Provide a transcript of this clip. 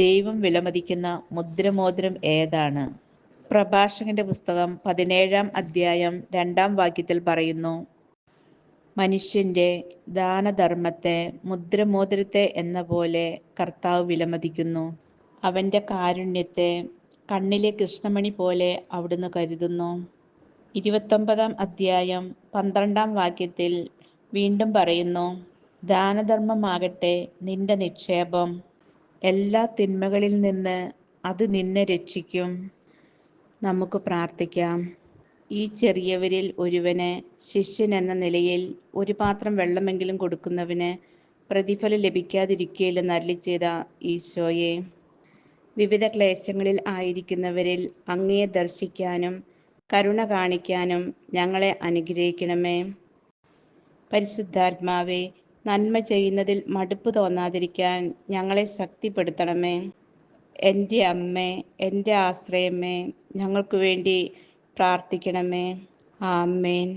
ദൈവം വിലമതിക്കുന്ന മുദ്രമോതിരം ഏതാണ്? പ്രഭാഷകന്റെ പുസ്തകം പതിനേഴാം അധ്യായം രണ്ടാം വാക്യത്തിൽ പറയുന്നു മനുഷ്യന്റെ ദാനധർമ്മത്തെ മുദ്രമോതിരത്തെ എന്ന പോലെ കർത്താവ് വിലമതിക്കുന്നു. അവന്റെ കാരുണ്യത്തെ കണ്ണിലെ കൃഷ്ണമണി പോലെ അവിടുന്ന് കരുതുന്നു. ഇരുപത്തൊമ്പതാം അധ്യായം പന്ത്രണ്ടാം വാക്യത്തിൽ വീണ്ടും പറയുന്നു ദാനധർമ്മമാകട്ടെ നിന്റെ നിക്ഷേപം. എല്ലാ തിന്മകളിൽ നിന്ന് അത് നിന്നെ രക്ഷിക്കും. നമുക്ക് പ്രാർത്ഥിക്കാം. ഈ ചെറിയവരിൽ ഒരുവന് ശിഷ്യൻ എന്ന നിലയിൽ ഒരു പാത്രം വെള്ളമെങ്കിലും കൊടുക്കുന്നവന് പ്രതിഫലം ലഭിക്കാതിരിക്കുകയില്ലെന്ന് അരളി ചെയ്ത ഈശോയെ. വിവിധ ക്ലേശങ്ങളിൽ ആയിരിക്കുന്നവരിൽ അങ്ങയെ ദർശിക്കാനും കരുണ കാണിക്കാനും ഞങ്ങളെ അനുഗ്രഹിക്കണമേ. പരിശുദ്ധാത്മാവെ നന്മ ചെയ്യുന്നതിൽ മടുപ്പ് തോന്നാതിരിക്കാൻ ഞങ്ങളെ ശക്തിപ്പെടുത്തണമേ. എന്റെ അമ്മേ എന്റെ ആശ്രയമേ ഞങ്ങൾക്ക് വേണ്ടി പ്രാർത്ഥിക്കണമേ. ആമേൻ.